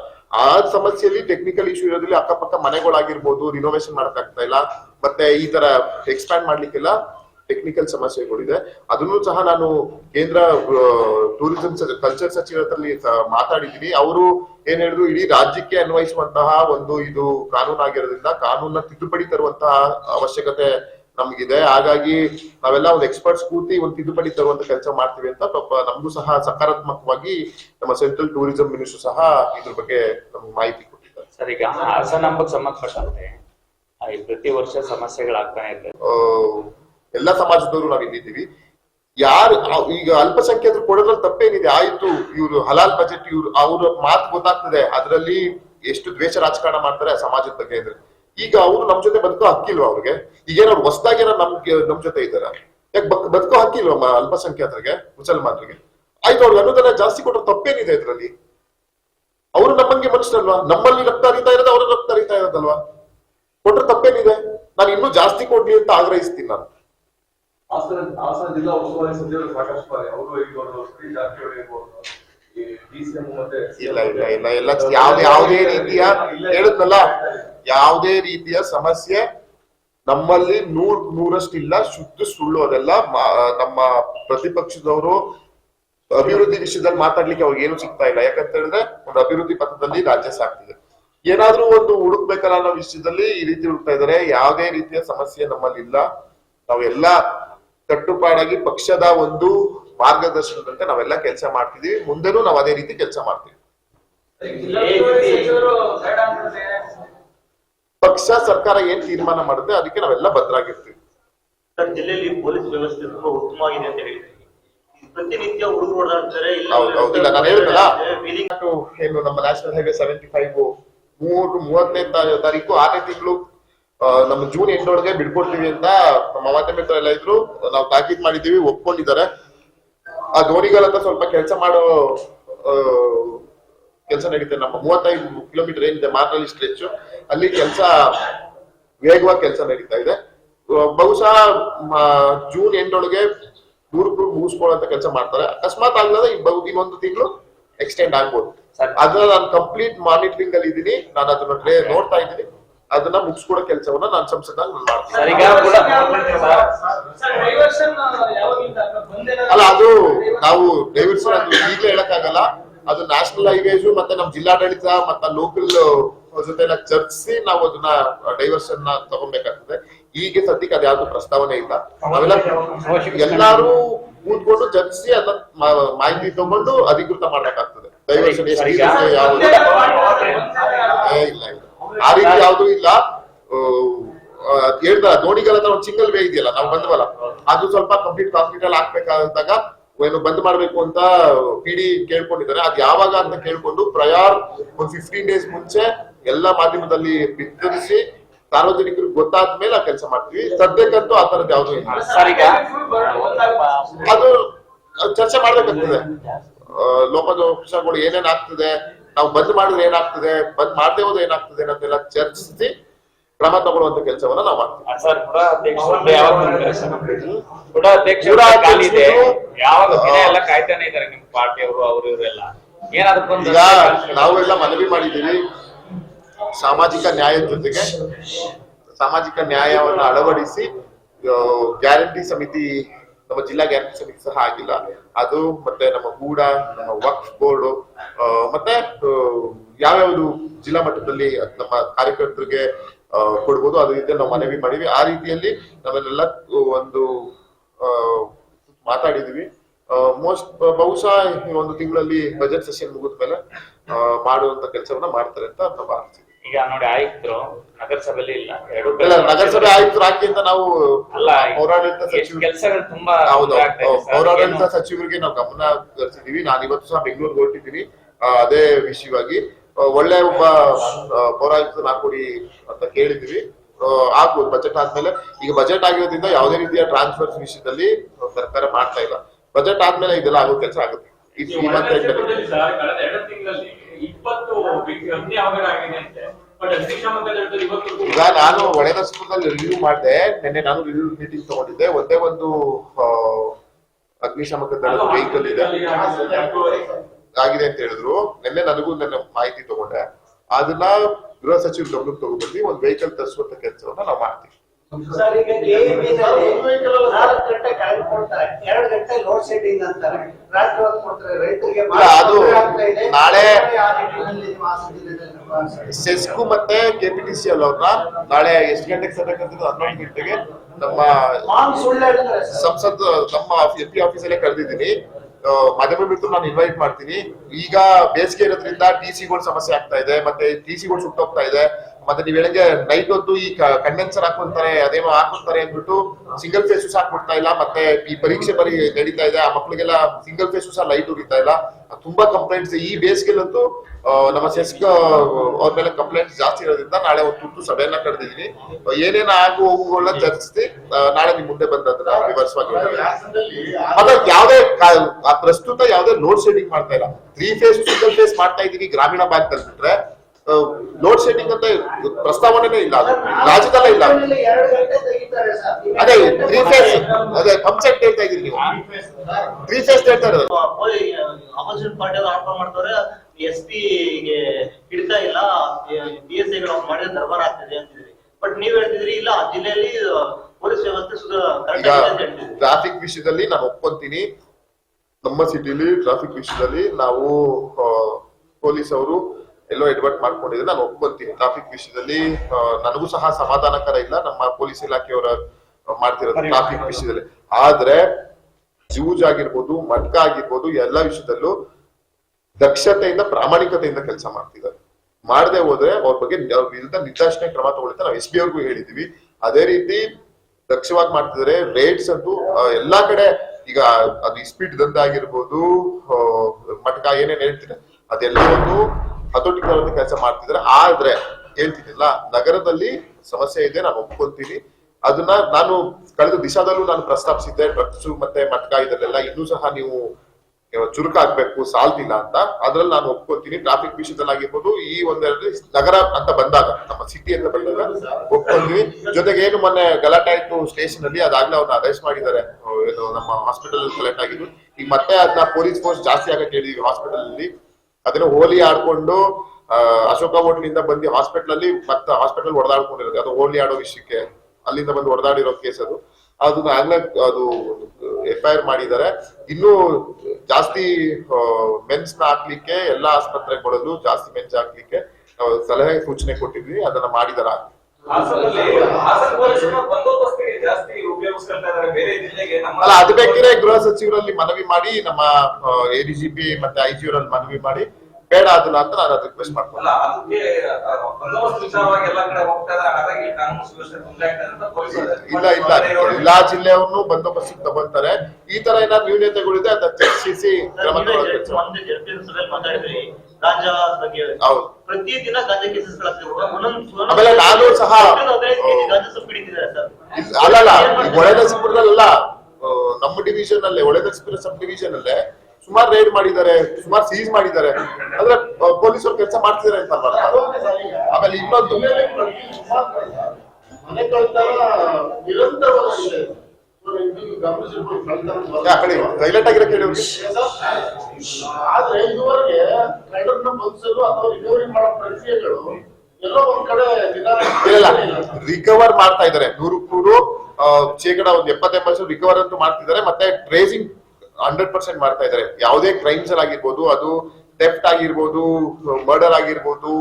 Speaker 2: ಆ ಸಮಸ್ಯೆಯಲ್ಲಿ ಟೆಕ್ನಿಕಲ್ ಇಶ್ಯೂ ಇರೋದ್ರಲ್ಲಿ ಅಕ್ಕಪಕ್ಕ ಮನೆಗಳಾಗಿರ್ಬೋದು ರಿನೋವೇಷನ್ ಮಾಡಕ್ ಆಗ್ತಾ ಇಲ್ಲ ಮತ್ತೆ ಈ ತರ ಎಕ್ಸ್ಪ್ಯಾಂಡ್ ಮಾಡ್ಲಿಕ್ಕೆಲ್ಲ ಟೆಕ್ನಿಕಲ್ ಸಮಸ್ಯೆಗಳಿದೆ. ಅದನ್ನು ಸಹ ನಾನು ಕೇಂದ್ರ ಟೂರಿಸಂ ಕಲ್ಚರ್ ಸಚಿವರ ಮಾತಾಡಿದೀನಿ ಅವರು ಏನ್ ಹೇಳಿದ್ರು, ಇಡೀ ರಾಜ್ಯಕ್ಕೆ ಅನ್ವಯಿಸುವಂತಹ ಒಂದು ಇದು ಕಾನೂನು ಆಗಿರೋದ್ರಿಂದ ಕಾನೂನ ತಿದ್ದುಪಡಿ ತರುವಂತಹ ಅವಶ್ಯಕತೆ ನಮ್ಗಿದೆ. ಹಾಗಾಗಿ ನಾವೆಲ್ಲ ಒಂದು ಎಕ್ಸ್ಪರ್ಟ್ಸ್ ಕೂತಿ ಒಂದು ತಿದ್ದುಪಡಿ ತರುವಂತ ಕೆಲಸ ಮಾಡ್ತೀವಿ ಅಂತ ನಮಗೂ ಸಹ ಸಕಾರಾತ್ಮಕವಾಗಿ ನಮ್ಮ ಸೆಂಟ್ರಲ್ ಟೂರಿಸಂ ಮಿನಿಸ್ಟರ್ ಸಹ ಇದ್ರ ಬಗ್ಗೆ ನಮ್ಗೆ ಮಾಹಿತಿ ಕೊಟ್ಟಿದ್ದಾರೆ.
Speaker 1: ಸರಿ ಸಂಬಂಧಪಟ್ಟಂತೆ ಪ್ರತಿ ವರ್ಷ ಸಮಸ್ಯೆಗಳಾಗ್ತಾನೆ ಇದೆ
Speaker 2: ಎಲ್ಲ ಸಮಾಜದವರು ನಾವು ಇಲ್ಲಿದ್ದೀವಿ ಯಾರು ಈಗ ಅಲ್ಪಸಂಖ್ಯಾತರು ಕೊಡೋದ್ರಲ್ಲಿ ತಪ್ಪೇನಿದೆ. ಆಯ್ತು, ಇವ್ರು ಹಲಾಲ್ ಬಜೆಟ್, ಇವ್ರು, ಅವ್ರ ಮಾತು ಗೊತ್ತಾಗ್ತದೆ. ಅದರಲ್ಲಿ ಎಷ್ಟು ದ್ವೇಷ ರಾಜಕಾರಣ ಮಾಡ್ತಾರೆ ಸಮಾಜದ ಬಗ್ಗೆ ಅಂದ್ರೆ. ಈಗ ಅವರು ನಮ್ ಜೊತೆ ಬದುಕೋ ಹಕ್ಕಿಲ್ವಾ ಅವ್ರಿಗೆ? ಈಗೇನೋ ಹೊಸದಾಗಿ ನಮ್ಗೆ, ನಮ್ ಜೊತೆ ಇದ್ದಾರ? ಯಾಕೆ ಬದುಕೋ ಹಕ್ಕಿಲ್ವಾ ಅಲ್ಪಸಂಖ್ಯಾತರಿಗೆ, ಮುಸಲ್ಮಾನರಿಗೆ? ಆಯ್ತು ಅವ್ರಿಗೆ ಅನುದಾನ ಜಾಸ್ತಿ ಕೊಟ್ಟರೆ ತಪ್ಪೇನಿದೆ ಇದರಲ್ಲಿ? ಅವರು ನಮ್ಮಂಗೆ ಮನುಷ್ಯರಲ್ವಾ? ನಮ್ಮಲ್ಲಿ ರಕ್ತ ಹರಿತಾ ಇರೋದು, ಅವ್ರ ರಕ್ತ ಹರಿತಾ ಇರೋದಲ್ವಾ? ಕೊಟ್ರೆ ತಪ್ಪೇನಿದೆ? ನಾನು ಇನ್ನೂ ಜಾಸ್ತಿ ಕೊಡ್ಲಿ ಅಂತ ಆಗ್ರಹಿಸ್ತೀನಿ ನಾನು.
Speaker 4: ಹಾಸನ ಜಿಲ್ಲಾ ಉಸ್ತುವಾರಿ ಸಚಿವರು ಸಾಕಷ್ಟು ಬಾರಿ ಅವರು ಜಾರಕಿಹೊಳಿ
Speaker 2: ಇಲ್ಲ ಇಲ್ಲ ಇಲ್ಲ ಎಲ್ಲ ಯಾವ್ದೇ ಯಾವುದೇ ರೀತಿಯ ಹೇಳಿದ್ನಲ್ಲ ಯಾವುದೇ ರೀತಿಯ ಸಮಸ್ಯೆ ನಮ್ಮಲ್ಲಿ ನೂರ್ ನೂರಷ್ಟಿಲ್ಲ. ಶುದ್ಧ ಸುಳ್ಳು ಅದೆಲ್ಲ ನಮ್ಮ ಪ್ರತಿಪಕ್ಷದವರು ಅಭಿವೃದ್ಧಿ ವಿಷಯದಲ್ಲಿ ಮಾತಾಡ್ಲಿಕ್ಕೆ ಅವ್ರಿಗೆ ಏನು ಸಿಗ್ತಾ ಇಲ್ಲ. ಯಾಕಂತ ಹೇಳಿದ್ರೆ ಒಂದು ಅಭಿವೃದ್ಧಿ ಪಥದಲ್ಲಿ ರಾಜ್ಯ ಸಾಕ್ತಿದೆ. ಏನಾದ್ರೂ ಒಂದು ಹುಡುಕ್ಬೇಕಲ್ಲ ಅನ್ನೋ ವಿಷಯದಲ್ಲಿ ಈ ರೀತಿ ಹುಡುಕ್ತಾ ಇದಾರೆ ಯಾವುದೇ ರೀತಿಯ ಸಮಸ್ಯೆ ನಮ್ಮಲ್ಲಿ ಇಲ್ಲ. ನಾವೆಲ್ಲ ಕಟ್ಟುಪಾಡಾಗಿ ಪಕ್ಷದ ಒಂದು ಮಾರ್ಗದರ್ಶನದಂತೆ ನಾವೆಲ್ಲ ಕೆಲಸ ಮಾಡ್ತಿದೀವಿ. ಮುಂದೆನೂ ನಾವು ಅದೇ ರೀತಿ ಕೆಲಸ ಮಾಡ್ತೀವಿ ಪಕ್ಷ ಸರ್ಕಾರ ಏನ್ ತೀರ್ಮಾನ ಮಾಡುತ್ತೆ ಅದಕ್ಕೆ ನಾವೆಲ್ಲ ಭದ್ರಾಗಿರ್ತೀವಿ.
Speaker 6: ಸರ್ ಜಿಲ್ಲೆಯಲ್ಲಿ ಪೊಲೀಸ್ ವ್ಯವಸ್ಥೆ ತುಂಬಾ ಉತ್ತಮವಾಗಿದೆ ಅಂತ ಹೇಳಿದ್ರಿ. ಪ್ರತಿನಿತ್ಯ ಹುಡುಗರು ಓಡಾಡ್ತಾರೆ
Speaker 2: ಏನು ನಮ್ಮ ನ್ಯಾಷನಲ್ ಹೈವೇ ಸೆವೆಂಟಿ ಫೈವ್ ಮೂರು ಮೂವತ್ತನೇ ತಾರೀಕು ಆರನೇ ತಿಂಗಳು ನಮ್ಮ ಜೂನ್ ಎಂಟೊಳಗೆ ಬಿಡ್ಕೊಡ್ತೀವಿ ಅಂತ ನಮ್ಮ ಮಾತೆ ಮಿತ್ರ ಎಲ್ಲ ಇದ್ರು. ನಾವು ತಾಕೀತ್ ಮಾಡಿದೀವಿ ಒಪ್ಕೊಂಡಿದ್ದಾರೆ. ಆ ದೋಣಿಗಳ ಸ್ವಲ್ಪ ಕೆಲಸ ಮಾಡೋ ಕೆಲಸ ನಡೀತದೆ ನಮ್ಮ ಮೂವತ್ತೈದು ಕಿಲೋಮೀಟರ್ ಏನಿದೆ ಮಾತ್ರಲ್ಲಿ ಸ್ಟ್ರೆಚ್ ಅಲ್ಲಿ ಕೆಲಸ ವೇಗವಾಗಿ ಕೆಲಸ ನಡೀತಾ ಇದೆ. ಬಹುಶಃ ಜೂನ್ ಎಂಟೊಳಗೆ ನೂರು ಮುಗಿಸ್ಕೊಳ್ಳೋ ಕೆಲಸ ಮಾಡ್ತಾರೆ. ಅಕಸ್ಮಾತ್ ಆಗ್ಲದ ಇನ್ನೊಂದು ತಿಂಗಳು ಎಕ್ಸ್ಟೆಂಡ್ ಆಗ್ಬೋದು.
Speaker 1: ಸರ್.
Speaker 2: ಅದನ್ನ ನಾನು ಕಂಪ್ಲೀಟ್ ಮಾನಿಟರಿಂಗ್ ಅಲ್ಲಿ ಇದೀನಿ ನಾನು ಅದನ್ನ ನೋಡ್ತಾ ಇದ್ದೀನಿ. ಅದನ್ನ ಮುಗಿಸ್ಕೊಡೋ ಕೆಲಸವನ್ನ ನಾನು ಸಂಸದಾಗ ಮಾಡ್ತೀನಿ.
Speaker 1: ಸರ್ ಈಗ ಕೂಡ
Speaker 2: ಅಲ್ಲ ಅದು ನಾವು ಡೈವರ್ಷನ್ ಈಗಲೇ ಹೇಳಕ್ಕಾಗಲ್ಲ. ಅದು ನ್ಯಾಷನಲ್ ಹೈವೇಸ್ ಮತ್ತೆ ನಮ್ ಜಿಲ್ಲಾಡಳಿತ ಮತ್ತೆ ಲೋಕಲ್ ಜೊತೆ ಚರ್ಚಿಸಿ ನಾವು ಅದನ್ನ ಡೈವರ್ಷನ್ನ ತಗೊಬೇಕಾಗ್ತದೆ. ಈಗ ಸದ್ಯಕ್ಕೆ ಅದ್ಯಾವ್ದು ಪ್ರಸ್ತಾವನೆ ಇಲ್ಲ. ನಾವೆಲ್ಲ ಎಲ್ಲಾರು ಕೂತ್ಕೊಂಡು ಚರ್ಚಿಸಿ ಅದನ್ನ ಮಾ- ಮಾಹಿತಿ ತಗೊಂಡು ಅಧಿಕೃತ ಮಾಡ್ಬೇಕಾಗ್ತದೆ. ಯಾವ್ದು ಇಲ್ಲ. ಆ ರೀತಿ ಯಾವ್ದು ಇಲ್ಲ. ಹೇಳ್ದ ದೋಣಿಗಳ ಹತ್ರ ಒಂದು ಸಿಂಗಲ್ ವೇ ಇದೆಯಲ್ಲ ನಾವು ಬಂದ್ವಲ್ಲ ಅದು ಸ್ವಲ್ಪ ಕಂಪ್ಲೀಟ್ ಕಾಂಕ್ರೀಟ್ ಅಲ್ಲಿ ಹಾಕ್ಬೇಕಾದಾಗ ಏನು ಬಂದ್ ಮಾಡ್ಬೇಕು ಅಂತ ಪಿಡಿ ಕೇಳ್ಕೊಂಡಿದ್ದಾರೆ. ಅದ್ ಯಾವಾಗ ಅಂತ ಕೇಳ್ಕೊಂಡು ಪ್ರಯಾರ್ ಒಂದ್ ಫಿಫ್ಟೀನ್ ಡೇಸ್ ಮುಂಚೆ ಎಲ್ಲಾ ಮಾಧ್ಯಮದಲ್ಲಿ ಬಿತ್ತರಿಸಿ ಸಾರ್ವಜನಿಕರಿಗೆ ಗೊತ್ತಾದ್ಮೇಲೆ ಆ ಕೆಲಸ ಮಾಡ್ತೀವಿ. ಸದ್ಯಕ್ಕಂತೂ ಆ ತರದ್ ಯಾವ್ದು ಇಲ್ಲ. ಅದು ಚರ್ಚೆ ಮಾಡ್ಬೇಕಾಗ್ತದೆ. ಆ, ಲೋಪದೋಷಗಳು ಏನೇನ್ ಆಗ್ತದೆ ನಾವು ಬಂದ್ ಮಾಡಿದ್ರೆ ಏನಾಗ್ತದೆ ಬಂದ್ ಮಾಡದೆ ಹೋದ್ರೆ ಏನಾಗ್ತದೆ ಅನ್ನೋದೆಲ್ಲ ಚರ್ಚಿಸಿ ಕ್ರಮ ತಗೊಳ್ಳುವಂತ ಕೆಲಸವನ್ನ ನಾವು ಮಾಡ್ತೀವಿ. ಈಗ ನಾವೆಲ್ಲ ಮನವಿ ಮಾಡಿದ್ದೀವಿ ಸಾಮಾಜಿಕ ನ್ಯಾಯದ ಜೊತೆಗೆ. ಸಾಮಾಜಿಕ ನ್ಯಾಯವನ್ನ ಅಳವಡಿಸಿ ಗ್ಯಾರಂಟಿ ಸಮಿತಿ ನಮ್ಮ ಜಿಲ್ಲಾ ಗ್ಯಾರಂಟಿ ಸಮಿತಿ ಸಹ ಆಗಿಲ್ಲ. ಅದು ಮತ್ತೆ ನಮ್ಮ ಗೂಡ ನಮ್ಮ ವಕ್ಫ್ ಬೋರ್ಡ್ ಮತ್ತೆ ಯಾವ್ಯಾವ್ದು ಜಿಲ್ಲಾ ಮಟ್ಟದಲ್ಲಿ ನಮ್ಮ ಕಾರ್ಯಕರ್ತರಿಗೆ ಕೊಡ್ಬೋದು ಅದ್ರ ರೀತಿಯಲ್ಲಿ ನಾವು ಮನವಿ ಮಾಡಿವಿ ಆ ರೀತಿಯಲ್ಲಿ ನಾವೆಲ್ಲ ಒಂದು ಮಾತಾಡಿದೀವಿ. ಮೋಸ್ಟ್ ಬಹುಶಃ ಒಂದು ತಿಂಗಳಲ್ಲಿ ಬಜೆಟ್ ಸೆಷನ್ ಮುಗಿದ್ಮೇಲೆ ಆ, ಮಾಡುವಂತ ಕೆಲಸವನ್ನ ಮಾಡ್ತಾರೆ ಅಂತ ನಾವು ಭಾವಿಸ್ತೀವಿ
Speaker 1: ಈಗ ನೋಡಿ ಆಯುಕ್ತರು ನಗರಸಭೆಯಲ್ಲಿ ಇಲ್ಲ. ಎರಡು
Speaker 2: ನಗರಸಭೆ ಆಯುಕ್ತರು ಹಾಕಿ ಅಂತ ನಾವು
Speaker 1: ಅಲ್ಲ
Speaker 2: ಪೌರಾಡಳಿತ
Speaker 1: ಕೆಲಸಗಳು ತುಂಬಾ.
Speaker 2: ಪೌರಾಡಳಿತ ಸಚಿವರಿಗೆ ನಾವು ಗಮನ ಹರಿಸಿದೀವಿ. ನಾನು ಇವತ್ತು ಸಹ ಬೆಂಗಳೂರಿಗೆ ಹೊರಟಿದ್ದೀನಿ. ಅದೇ ವಿಷಯವಾಗಿ. ಒಳ್ಳೆ ಒಬ್ಬ ಪೌರಾಯುಕ್ತ ಪೌರಾಯುಕ್ತನ ಹಾಕೊಡಿ ಅಂತ ಕೇಳಿದ್ವಿ ಆಗ್ಬೋದು ಬಜೆಟ್ ಆದ್ಮೇಲೆ. ಈಗ ಬಜೆಟ್ ಆಗಿರೋದ್ರಿಂದ ಯಾವುದೇ ರೀತಿಯ ಟ್ರಾನ್ಸ್ಫರ್ ವಿಷಯದಲ್ಲಿ ಸರ್ಕಾರ ಮಾಡ್ತಾ ಇಲ್ಲ. ಬಜೆಟ್ ಆದ್ಮೇಲೆ ಇದೆಲ್ಲ ಆಗೋ ಕೆಲಸ ಆಗುತ್ತೆ. ಈ
Speaker 7: ಇಪ್ಪತ್ತು ಅಗ್ನಿ ಅವಘಡ ಆಗಿದೆ ಅಂತೆ ಬಟ್ ಅಗ್ನಿಶಾಮಕ ದಳದಲ್ಲಿ ಇವತ್ತು
Speaker 2: ಈಗ ನಾನು ರಿವ್ಯೂ ಮಾಡಿದೆ. ನಿನ್ನೆ ನಾನು ರಿವ್ಯೂ ಮೀಟಿಂಗ್ ತಗೊಂಡಿದ್ದೆ. ಒಂದೇ ಒಂದು ಅಗ್ನಿಶಾಮಕ ದಳದ ವೆಹಿಕಲ್ ಇದೆ. ಆಗಿದೆ. ಅಂತ ಹೇಳಿದ್ರು. ನಿನ್ನೆ ನನಗೂ ನನ್ನ ಮಾಹಿತಿ ತಗೊಂಡೆ. ಅದನ್ನ ಗೃಹ ಸಚಿವರು ಗಮನಕ್ಕೆ ತಗೊಂಡ್ಬಂದು ಒಂದು ವೆಹಿಕಲ್ ತರಿಸುವಂತ ಕೆಲಸವನ್ನ ನಾವು ಮಾಡ್ತೀವಿ.
Speaker 8: ಸರ್ ಈಗ KEB ನಲ್ಲಿ ನಾಲ್ಕು ಗಂಟೆ ಕರೆಂಟ್ ಕೊಡ್ತಾರೆ. ಎರಡು ಗಂಟೆ ಲೋಡ್ ಶೆಡ್ಡಿಂಗ್ ಅಂತಾರೆ. ರಾತ್ರಿ ಹೊತ್ತು ಕೊಡ್ತಾರೆ ರೈತರಿಗೆ
Speaker 2: ಅದು. ನಾಳೆ-. ಸೆಸ್ಕು ಮತ್ತೆ ಕೆಪಿಟಿಸಿ ಅವ್ರನ್ನ. ನಾಳೆ ಎಷ್ಟು ಗಂಟೆಗೆ ಸರಬೇಕಂತದ್ದು ಹನ್ನೊಂದು ಗಂಟೆಗೆ. ನಮ್ಮ. ಸಂಸತ್ ನಮ್ಮ ಎಂ ಪಿ ಆಫೀಸಲ್ಲೇ ಕರೆದಿದ್ದೀನಿ. ಆ, ಮಾಧ್ಯಮ ಮಿತ್ರ ನಾನು ಇನ್ವೈಟ್ ಮಾಡ್ತೀನಿ. ಈಗ ಬೇಸಿಗೆ ಇರೋದ್ರಿಂದ ಟಿ ಸಿಗಳು ಸಮಸ್ಯೆ ಆಗ್ತಾ ಇದೆ. ಮತ್ತೆ ಟಿ ಸಿಗಳು ಸುಟ್ಟೋಗ್ತಾ ಇದೆ. ಮತ್ತೆ ನೀವ್ ಹೇಳಂಗೆ ನೈಟ್ ಹೊತ್ತು ಈ ಕಂಡೆನ್ಸರ್ ಹಾಕೊಂತಾರೆ ಅದೇನೋ ಹಾಕೊಂತಾರೆ ಅಂದ್ಬಿಟ್ಟು ಸಿಂಗಲ್ ಫೇಸ್ ಹಾಕ್ಬಿಡ್ತಾ ಇಲ್ಲ. ಮತ್ತೆ ಈ ಪರೀಕ್ಷೆ ಬರಿ ನಡೀತಾ ಇದೆ. ಆ ಮಕ್ಳಿಗೆಲ್ಲ ಸಿಂಗಲ್ ಫೇಸ್ ಸಹ ಲೈಟ್ ಉರಿತಾ ಇಲ್ಲ. ತುಂಬಾ ಕಂಪ್ಲೇಂಟ್ಸ್ ಈ ಬೇಸಿಗೆಲ್ಲಂತೂ ನಮ್ಮ ಸೆಸ್ಕ ಅವ್ರ ಮೇಲೆ ಕಂಪ್ಲೇಂಟ್ ಜಾಸ್ತಿ ಇರೋದ್ರಿಂದ ನಾಳೆ ಒಂದು ತುರ್ತು ಸಭೆಯನ್ನ ಕರೆದಿದ್ದೀನಿ ಏನೇನು ಆಗು ಹೋಗುಗಳನ್ನ ಚರ್ಚಿಸಿ ನಾಳೆ ನಿಮ್ ಮುಂದೆ ಬಂದ ವಿವರಿಸುವಾಗ ಮತ್ತೆ ಯಾವ್ದೇ ಪ್ರಸ್ತುತ ಯಾವ್ದೇ ಲೋಡ್ ಶೆಡಿಂಗ್ ಮಾಡ್ತಾ ಇಲ್ಲ. ತ್ರೀ ಫೇಸ್ ಸಿಂಗಲ್ ಫೇಸ್ ಮಾಡ್ತಾ ಇದೀವಿ ಗ್ರಾಮೀಣ ಭಾಗದಲ್ಲಿ ಬಿಟ್ರೆ. ಲೋಡ್ ಶೆಡ್ಡಿಂಗ್ ಅಂತ ಪ್ರಸ್ತಾವನೆ ಇಲ್ಲ ಅದು. ರಾಜ್ಯದಲ್ಲೇ ಇಲ್ಲ ಅದು. ತ್ರೀ ಫೇಸ್ ಅದೇ ಪಂಪ್ಸೆಟ್ ಹೇಳ್ತಾ ಇದೀರಿ ನೀವು. ತ್ರೀ ಫೇಸ್ ಹೇಳ್ತಾ ಇರೋದು.
Speaker 6: ಅಪೋಸಿಷನ್ ಪಾರ್ಟಿ ಎಲ್ಲ ಆರೋಪ ಮಾಡ್ತಾರೆ ಎಸ್ ಪಿ ಗೆ ಹಿಡಿತಾ ಇಲ್ಲ ಬಿ ಎಸ್ ಐಗಳು ಮಾಡಿದ್ರೆ ದರ್ಬಾರ್ ಆಗ್ತದೆ ಅಂತಿದ್ರಿ ಬಟ್ ನೀವ್ ಹೇಳ್ತಿದ್ರಿ ಇಲ್ಲ ಜಿಲ್ಲೆಯಲ್ಲಿ ಪೊಲೀಸ್ ವ್ಯವಸ್ಥೆ
Speaker 2: ಟ್ರಾಫಿಕ್ ವಿಷಯದಲ್ಲಿ ನಾನು ಒಪ್ಕೊಂತೀನಿ. ನಮ್ಮ ಸಿಟಿಲಿ ಟ್ರಾಫಿಕ್ ವಿಷಯದಲ್ಲಿ ನಾವು ಪೊಲೀಸ್ ಅವರು ಎಲ್ಲೋ ಎಡ್ವರ್ಟ್ ಮಾಡ್ಕೊಂಡಿದ್ರೆ ನಾನು ಒಪ್ಕೊಂತೀನಿ. ಟ್ರಾಫಿಕ್ ವಿಷಯದಲ್ಲಿ ನನಗೂ ಸಹ ಸಮಾಧಾನಕರ ಇಲ್ಲ. ನಮ್ಮ ಪೊಲೀಸ್ ಇಲಾಖೆಯವರ ಮಾಡ್ತಿರೋದು ಟ್ರಾಫಿಕ್ ವಿಷಯದಲ್ಲಿ. ಆದ್ರೆ ಜೂಜ್ ಆಗಿರ್ಬೋದು ಮಟ್ಕ ಆಗಿರ್ಬೋದು ಎಲ್ಲ ವಿಷಯದಲ್ಲೂ ದಕ್ಷತೆಯಿಂದ ಪ್ರಾಮಾಣಿಕತೆಯಿಂದ ಕೆಲಸ ಮಾಡ್ತಿದ್ದಾರೆ. ಮಾಡದೆ ಹೋದ್ರೆ ಅವ್ರ ಬಗ್ಗೆ ವಿರುದ್ಧ ನಿರ್ದಾಕ್ಷಣೆ ಕ್ರಮ ತಗೊಳ್ತಾರೆ ನಾವು ಎಸ್ ಬಿ ಅವ್ರಿಗೂ ಹೇಳಿದೀವಿ. ಅದೇ ರೀತಿ ದಕ್ಷವಾಗಿ ಮಾಡ್ತಿದ್ರೆ ರೇಟ್ಸ್ ಅಂತೂ ಎಲ್ಲಾ ಕಡೆ ಈಗ ಅದು ಇಸ್ಪೀಟ್ ದಂಧ ಆಗಿರ್ಬೋದು ಮಟ್ಕ ಏನೇನ್ ಹೇಳ್ತಿದೆ ಅದೆಲ್ಲವನ್ನು ಹತೋಟಿಗೆ ತರುವಂತ ಕೆಲಸ ಮಾಡ್ತಿದ್ರೆ ಆದ್ರೆ ಹೇಳ್ತಿದ್ದಿಲ್ಲ ನಗರದಲ್ಲಿ ಸಮಸ್ಯೆ ಇದೆ, ನಾನು ಒಪ್ಕೊಂತೀನಿ ಅದನ್ನ ನಾನು ಕಳೆದ ದಿಶಾದಲ್ಲೂ ನಾನು ಪ್ರಸ್ತಾಪಿಸಿದ್ದೆ. ಡ್ರಗ್ಸ್ ಮತ್ತೆ ಮಟ್ಕ ಇದರಲ್ಲೆಲ್ಲ ಇನ್ನೂ ಸಹ ನೀವು ಚುರುಕಾಗ್ಬೇಕು ಸಾಲ್ತಿಲ್ಲ ಅಂತ. ಅದ್ರಲ್ಲಿ ನಾನು ಒಪ್ಕೊತೀನಿ ಟ್ರಾಫಿಕ್ ವಿಷಯದಲ್ಲಿ ಆಗಿರ್ಬೋದು ಈ ಒಂದೆರಡು ನಗರ ಅಂತ ಬಂದಾಗ, ನಮ್ಮ ಸಿಟಿ ಅಂತ ಬಂದಾಗ ಒಪ್ಕೊಂತೀವಿ ಜೊತೆಗೆ ಏನು ಮೊನ್ನೆ ಗಲಾಟೆ ಆಯ್ತು ಸ್ಟೇಷನ್ ಅಲ್ಲಿ ಅದಾಗ್ಲೇ ಅವ್ರನ್ನ ಅರೆಸ್ಟ್ ಮಾಡಿದ್ದಾರೆ. ನಮ್ಮ ಹಾಸ್ಪಿಟಲ್ ಸೆಲೆಕ್ಟ್ ಆಗಿದ್ದು. ಈಗ ಮತ್ತೆ ಅದನ್ನ ಪೊಲೀಸ್ ಫೋರ್ಸ್ ಜಾಸ್ತಿ ಆಗಕ್ಕೆ ಹೇಳಿದೀವಿ ಹಾಸ್ಪಿಟಲ್ ಅಲ್ಲಿ. ಅದನ್ನ ಹೋಲಿ ಆಡ್ಕೊಂಡು ಅಶೋಕ ಹೋಟ್ಲಿಂದ ಬಂದು ಹಾಸ್ಪಿಟಲ್ ಅಲ್ಲಿ ಮತ್ತೆ ಹಾಸ್ಪಿಟಲ್ ಹೊಡೆದಾಡ್ಕೊಂಡಿರೋದು ಅದು ಹೋಲಿ ಆಡೋ ವಿಷಯಕ್ಕೆ, ಅಲ್ಲಿಂದ ಬಂದು ಹೊಡೆದಾಡಿರೋ ಕೇಸ್ ಅದು. ಅದನ್ನ ಆಗ್ಲೇ ಅದು ಎಫ್ ಐ ಆರ್ ಮಾಡಿದ್ದಾರೆ. ಇನ್ನು ಜಾಸ್ತಿ ಮೆನ್ಸ್ನ ಹಾಕ್ಲಿಕ್ಕೆ, ಎಲ್ಲಾ ಆಸ್ಪತ್ರೆಗಳಲ್ಲೂ ಜಾಸ್ತಿ ಮೆನ್ಸ್ ಹಾಕ್ಲಿಕ್ಕೆ ಸಲಹೆ ಸೂಚನೆ ಕೊಟ್ಟಿದ್ವಿ. ಅದನ್ನ ಮಾಡಿದಾರ. ಅಲ್ಲ ಅದು ಬೇಕಿದ್ರೆ ಗೃಹ ಸಚಿವರಲ್ಲಿ ಮನವಿ ಮಾಡಿ ನಮ್ಮ ಎಡಿಜಿಪಿ ಮತ್ತೆ ಐ ಜಿ ಅವರಲ್ಲಿ ಮನವಿ ಮಾಡಿ ಬೇಡ ಅದನ್ನ ಅಂತ ನಾನು ರಿಕ್ವೆಸ್ಟ್ ಮಾಡ್ತೀನಿ
Speaker 7: ಅದಕ್ಕೆ ರಿಕ್ವೆಸ್ಟ್ ಬಂದೋಬಸ್ತ್ ವಿಚಾರವಾಗಿ ಎಲ್ಲ ಕಡೆ ಹೋಗ್ತಾ ಹಾಗಾಗಿ ಕಾನೂನು ಸುವ್ಯವಸ್ಥೆ ತೊಂದರೆ ಆಗ್ತಾ ಇದೆ ಅಂತ ಪೊಲೀಸರು
Speaker 2: ಇಲ್ಲ ಇಲ್ಲ. ಎಲ್ಲಾ ಜಿಲ್ಲೆಯವನ್ನು ಬಂದೋಬಸ್ತ್ ತಗೊಳ್ತಾರೆ. ಈ ತರ ಏನಾದ್ರು ನ್ಯೂನತೆಗಳಿದೆ ಅದನ್ನ ಚರ್ಚಿಸಿ ಕ್ರಮ ಹೌದು.
Speaker 6: ಪ್ರತಿ ದಿನ ಗಾಂಜಾ ಕೇಸಸ್ ಒಂದೊಂದು
Speaker 2: ಆಮೇಲೆ ನಾನು ಸಹ ಅಲ್ಲಲ್ಲ ಈ ಒಳನರಸೀಪುರದಲ್ಲ ನಮ್ಮ ಡಿವಿಷನ್ ಅಲ್ಲೇ ಒಳನರಸೀಪುರ ಸಬ್ ಡಿವಿಷನ್ ಅಲ್ಲೇ ಸುಮಾರು ರೈಡ್ ಮಾಡಿದ್ದಾರೆ ಸುಮಾರು ಸೀಸ್ ಮಾಡಿದ್ದಾರೆ. ಅಂದ್ರೆ ಪೊಲೀಸರು ಕೆಲಸ ಮಾಡ್ತಿದ್ದಾರೆ ಅಂತ. ಆಮೇಲೆ ಇನ್ನೊಂದು. ಹೈಲೈಟ್ ಆಗಿರೋ ಕೇಳಿ.
Speaker 3: ಆದ್ರೆ ಇದುವರೆಗೆ ಕಳ್ಳರನ್ನ ಬಂಧಿಸಲು ಅಥವಾ ರಿಕವರಿ ಮಾಡೋ ಪ್ರಕ್ರಿಯೆಗಳು ಎಲ್ಲೋ ಒಂದ್ ಕಡೆ ನಿಧಾನ
Speaker 2: ಇಲ್ಲ ರಿಕವರ್ ಮಾಡ್ತಾ ಇದ್ದಾರೆ. ನೂರಕ್ಕೂ ಶೇಕಡ ಒಂದ್ ಎಪ್ಪತ್ತೆಂಬತ್ತು ರಿಕವರ್ ಅಂತೂ ಮಾಡ್ತಿದ್ದಾರೆ. ಮತ್ತೆ ಟ್ರೇಸಿಂಗ್ ಹಂಡ್ರೆಡ್ ಪರ್ಸೆಂಟ್ ಮಾಡ್ತಾ ಇದ್ದಾರೆ. ಯಾವುದೇ ಕ್ರೈಮ್ಸ್ ಆಗಿರ್ಬೋದು, ಅದು ಡೆಫ್ಟ್ ಆಗಿರ್ಬೋದು ಮರ್ಡರ್ ಆಗಿರ್ಬೋದು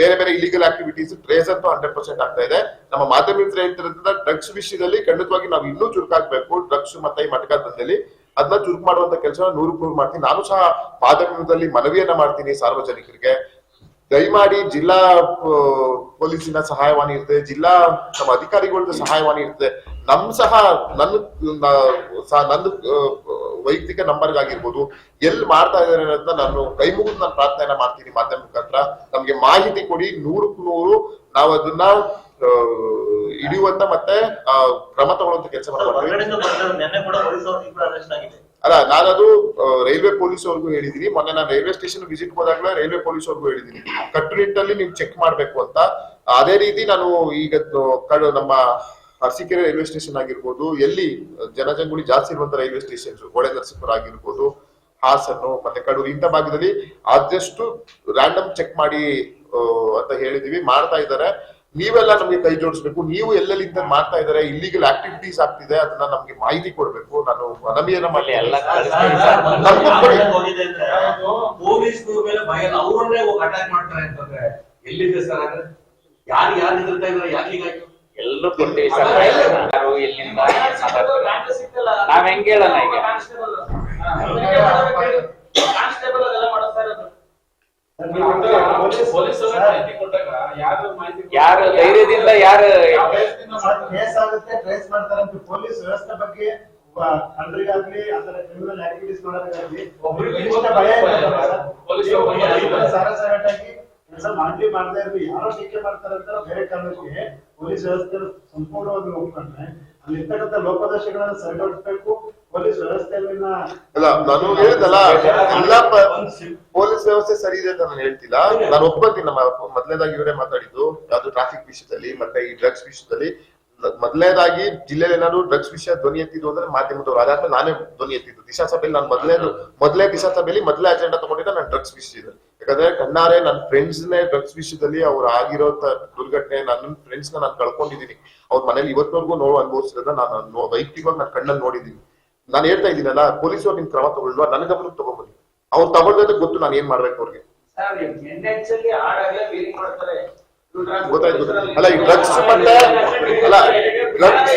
Speaker 2: ಬೇರೆ ಬೇರೆ ಇಲಿಗಲ್ ಆಕ್ಟಿವಿಟೀಸ್ ಟ್ರೇಸ್ ಅಂತೂ ಹಂಡ್ರೆಡ್ ಪರ್ಸೆಂಟ್ ಆಗ್ತಾ ಇದೆ. ನಮ್ಮ ಮಾಧ್ಯಮ ಹೇಳ್ತಿರೋದ್ರಿಂದ ಡ್ರಗ್ಸ್ ವಿಷಯದಲ್ಲಿ ಖಂಡಿತವಾಗಿ ನಾವು ಇನ್ನೂ ಚುರುಕಾಗಬೇಕು. ಡ್ರಗ್ಸ್ ಮತ್ತೆ ಈ ಮಟಕ ದಂಧೆಯಲ್ಲಿ ಅದನ್ನ ಚುರುಕು ಮಾಡುವಂತ ಕೆಲಸ ನೂರು ನೂರು ಮಾಡ್ತೀನಿ. ನಾನು ಸಹ ಮಾಧ್ಯಮದಲ್ಲಿ ಮನವಿಯನ್ನ ಮಾಡ್ತೀನಿ ಸಾರ್ವಜನಿಕರಿಗೆ. ದಯಮಾಡಿ ಜಿಲ್ಲಾ ಪೊಲೀಸಿನ ಸಹಾಯವಾಣಿ ಇರುತ್ತೆ ಜಿಲ್ಲಾ ನಮ್ಮ ಅಧಿಕಾರಿಗಳದ್ದು ಸಹಾಯವಾಣಿ ಇರುತ್ತೆ ನಮ್ ಸಹ ನನ್ನ ನಂದು ವೈಯಕ್ತಿಕ ನಂಬರ್ ಆಗಿರ್ಬೋದು ಎಲ್ಲಿ ಮಾಡ್ತಾ ಇದ್ದಾರೆ ಅಂತ ನಾನು ಕೈ ಮುಗಿದು ನಾನು ಪ್ರಾರ್ಥನೆ ಮಾಡ್ತೀನಿ ಮಾಧ್ಯಮ ಮುಖಾಂತರ. ನಮ್ಗೆ ಮಾಹಿತಿ ಕೊಡಿ ನೂರಕ್ಕೆ ನೂರು ನಾವು ಅದನ್ನ ಆ, ಹಿಡಿಯುವಂತ ಮತ್ತೆ ಕ್ರಮ ತಗೊಳ್ಳುವಂತ ಕೆಲಸ ಮಾಡ್ತೀವಿ. ಅಲ್ಲ, ನಾನದು ರೈಲ್ವೆ ಪೊಲೀಸ್ ಅವ್ರಿಗೂ ಹೇಳಿದೀನಿ. ಮೊನ್ನೆ ನಾನು ರೈಲ್ವೆ ಸ್ಟೇಷನ್ ವಿಸಿಟ್ ಹೋದಾಗಲೇ ರೈಲ್ವೆ ಪೊಲೀಸ್ ಅವ್ರಿಗೂ ಹೇಳಿದೀನಿ. ಕಟ್ಟುನಿಟ್ಟಲ್ಲಿ ನೀವು ಚೆಕ್ ಮಾಡ್ಬೇಕು ಅಂತ. ಅದೇ ರೀತಿ ನಾನು ಈಗ ನಮ್ಮ ಅರಸೀಕೆರೆ ರೈಲ್ವೆ ಸ್ಟೇಷನ್ ಆಗಿರ್ಬೋದು, ಎಲ್ಲಿ ಜನಜಂಗುಳಿ ಜಾಸ್ತಿ ಇರುವಂತ ರೈಲ್ವೆ ಸ್ಟೇಷನ್ ಹೊಳೆ ನರಸೀಪುರ ಆಗಿರ್ಬೋದು, ಹಾಸನ್ನು, ಮತ್ತೆ ಕಡೂರು, ಇಂಥ ಭಾಗದಲ್ಲಿ ಆದಷ್ಟು ರ್ಯಾಂಡಮ್ ಚೆಕ್ ಮಾಡಿ ಅಂತ ಹೇಳಿದೀವಿ, ಮಾಡ್ತಾ ಇದ್ದಾರೆ. ನೀವೆಲ್ಲ ನಮಗೆ ಕೈ ಜೋಡಿಸ್ಬೇಕು. ನೀವು ಎಲ್ಲೆಲ್ಲಿಂದ ಮಾಡ್ತಾ ಇದಾರೆ ಇಲ್ಲಿಗಲ್ ಆಕ್ಟಿವಿಟೀಸ್ ಆಗ್ತಿದೆ ಅದನ್ನ ನಮ್ಗೆ ಮಾಹಿತಿ ಕೊಡ್ಬೇಕು. ನಾನು ಮನವಿಯನ್ನ ಮಾಡಿ
Speaker 1: ಎಲ್ಲ
Speaker 2: ನಮ್ಗೂ ಕೊಡಿ.
Speaker 9: ಪೊಲೀಸ್ ಮೇಲೆ ಭಯ. ಇಲ್ಲ. ಅವ್ರನ್ನೇ ಹೋಗಿ ಅಟ್ಯಾಕ್ ಮಾಡ್ತಾರೆ ಅಂತಂದ್ರೆ ಎಲ್ಲಿದೆ ಸರ್ ಅಂದ್ರೆ ಯಾರು ಯಾರು ಹೆದರ್ತಾ ಇದಾರೆ? ಯಾಕೆ ಹೀಗಾಯ್ತು
Speaker 1: ಎಲ್ಲರೂ ಯಾರು ಎಲ್ಲಿಂದ. ನಾವ್ ಹೆಂಗ್ ಹೇಳೋಣ ಈಗ
Speaker 7: ಕಾನ್ಸ್ಟೇಬಲ್ ಅದೆಲ್ಲ ಮಾಡಿಸ್ತಾ ಇರೋದು
Speaker 4: ಪೊಲೀಸ್ ಪೊಲೀಸ್ ಮಾಹಿತಿ ಕೊಟ್ಟಾಗ ಯಾರು ಮಾಹಿತಿ
Speaker 1: ಯಾರು ಧೈರ್ಯದಿಂದ ಯಾರು
Speaker 8: ಕೇಸ್ ಆಗುತ್ತೆ ಟ್ರೇಸ್ ಮಾಡ್ತಾರೆ ಅಂತ ಪೊಲೀಸ್ ವ್ಯವಸ್ಥೆ ಬಗ್ಗೆ ಕಂಡ್ರಿಗಾಗ್ಲಿ ಅದರ ಕ್ರಿಮಿನಲ್ ಆಕ್ಟಿವಿಟೀಸ್ ಮಾಡೋದಾಗ್ಲಿ ಭಯ ಸಾರಾಸಾರಾಟಾಗಿ ಕೆಲಸ ಮಾಡ್ಲಿ ಮಾಡದೇ ಇರಲಿ ಯಾರೋ ಟೀಕೆ ಮಾಡ್ತಾರಂತ ಬೇರೆ ಕಾರಣಕ್ಕೆ ಪೊಲೀಸ್ ವ್ಯವಸ್ಥೆ ಸಂಪೂರ್ಣವಾಗಿ ಒಪ್ಕೊಂಡ್ರೆ ಅಲ್ಲಿ ಇರ್ತಕ್ಕಂಥ ಲೋಪದೋಷಗಳನ್ನ ವ್ಯವಸ್ಥೆಯಲ್ಲಿನ
Speaker 2: ಅಲ್ಲ ನಾನು ಹೇಳಿದಲ್ಲ ಎಲ್ಲ ಪೊಲೀಸ್ ವ್ಯವಸ್ಥೆ ಸರಿ ಇದೆ ಅಂತ ನಾನು ಹೇಳ್ತಿಲ್ಲ. ನಾನು ಒಪ್ಕೊಂತೀನಿ ನಮ್ಮ ಮೊದಲನೇದಾಗಿ ಇವರೇ ಮಾತಾಡಿದ್ದು. ಯಾವ್ದು ಟ್ರಾಫಿಕ್ ವಿಷಯದಲ್ಲಿ ಮತ್ತೆ ಈ ಡ್ರಗ್ಸ್ ವಿಷಯದಲ್ಲಿ. ಮೊದಲನೇದಾಗಿ ಜಿಲ್ಲೆಯಲ್ಲಿ ಏನಾದ್ರು ಡ್ರಗ್ಸ್ ವಿಷಯ ಧ್ವನಿ ಎತ್ತಿದ್ದು ಅಂದ್ರೆ ಮಾಧ್ಯಮದವರು ಅದಾದ್ಮೇಲೆ ನಾನೇ ಧ್ವನಿ ಎತ್ತಿದ್ದು. ದಿಶಾ ಸಭೆಯಲ್ಲಿ ನಾನು ಮೊದಲೇ ಮೊದಲೇ ದಿಶಾ ಸಭೆಯಲ್ಲಿ ಮೊದಲೇ ಅಜೆಂಡಾ ತಗೊಂಡಿದ್ದೆ ನಾನು ಡ್ರಗ್ಸ್ ವಿಷಯದಲ್ಲಿ ಯಾಕಂದ್ರೆ ಕಣ್ಣಾರೆ ನನ್ನ ಫ್ರೆಂಡ್ಸ್ ನೇ ಡ್ರಗ್ಸ್ ವಿಷಯದಲ್ಲಿ ಅವ್ರು ಆಗಿರೋ ದುರ್ಘಟನೆ ನನ್ನ ಫ್ರೆಂಡ್ಸ್ನ ನಾನು ಕಳ್ಕೊಂಡಿದ್ದೀನಿ. ಅವ್ರ ಮನೇಲಿ ಇವತ್ತಿನವರೆಗೂ ನೋವು ಅನುಭವಿಸಿರೋದ ನಾನು ವೈಯಕ್ತಿಕವಾಗಿ ನನ್ನ ಕಣ್ಣಲ್ಲಿ ನೋಡಿದ್ದೀನಿ. ನಾನು ಹೇಳ್ತಾ ಇದ್ದೀನಲ್ಲ ಪೊಲೀಸರು ನಿಮ್ ಕ್ರಮ ತಗೊಳ್ಳುವ ನನ್ನ ಗಮನಕ್ಕೆ ತಗೊಂಡ್ಬನ್ನಿ ಅವ್ರು ತಗೊಳ್ಬೇಕು ಗೊತ್ತು ನಾನು ಏನ್ ಮಾಡ್ಬೇಕು ಅವ್ರಿಗೆ
Speaker 4: ಆಡಾಗ್ಲೇ ಫೀಲಿಂಗ್ ಮಾಡ್ತಾರೆ
Speaker 2: ಗೊತ್ತಾಯ್ತು. ಅಲ್ಲ ಈ ಡ್ರಗ್ಸ್ ಮತ್ತೆ ಅಲ್ಲ ಡ್ರಗ್ಸ್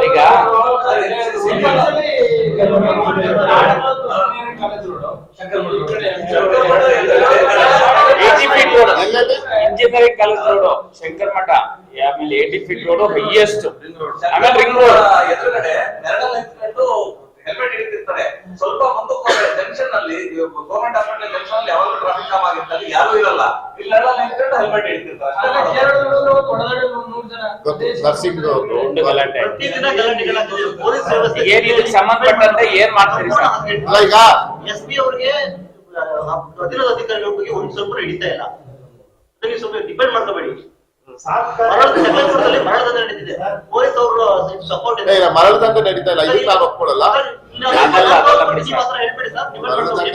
Speaker 1: ಈಗ engineering college road Shankar Mutt ಆಮೇಲೆ ಏಟಿ ಫೀಟ್ ರೋಡ್ ಹೈಯೆಸ್ಟ್ ಆಮೇಲೆ ರಿಂಗ್ ರೋಡ್
Speaker 9: ಎದುರುಗಡೆ ಹೆಲ್ಮೆಟ್ ಹಿಡಿತಿರ್ತಾರೆ ಸ್ವಲ್ಪ ಮುಂದಕ್ಕೆ ಹೋದ್ರೆ ಜಂಕ್ಷನ್ ಅಲ್ಲಿ ಗೌರ್ಮೆಂಟ್ ಹಾಸ್ಪಿಟಲ್ ಜಂಕ್ಷನ್ ಅಲ್ಲಿ ಯಾವಾಗ ಟ್ರಾಫಿಕ್ ಜಾಮ್ ಯಾರು ಇರಲ್ಲ. ಇಲ್ಲಿ ನೆರಳಲ್ಲಿ ನಿಂತ್ಕೊಂಡು ಹೆಲ್ಮೆಟ್ ಹಿಡಿತಿರ್ತಾರೆ
Speaker 1: ಏನ್ ಇದಕ್ಕೆ ಸಂಬಂಧಪಟ್ಟಂತೆ ಏನ್ ಮಾಡ್ತೀರಿ ಸರ್?
Speaker 2: ಅಲ್ಲ ಈಗ
Speaker 6: ಎಸ್ ಪಿ ಅವ್ರಿಗೆ ಪ್ರತಿರೋಧ ಅಧಿಕಾರಿಗಳ ಬಗ್ಗೆ ಒಂದ್ ಸ್ವಲ್ಪ ಹಿಡಿತಾ ಇಲ್ಲ. ಅದಕ್ಕೆ ಸ್ವಲ್ಪ ಡಿಪೆಂಡ್ ಮಾಡ್ಕೋಬೇಡಿ ಮರಳ ಮರಳದಂಡ
Speaker 2: ನಡೀತಾ ಇಲ್ಲ. ಇದಕ್ಕೆ ನಾನು ಒಪ್ಕೊಳ್ಳಲ್ಲ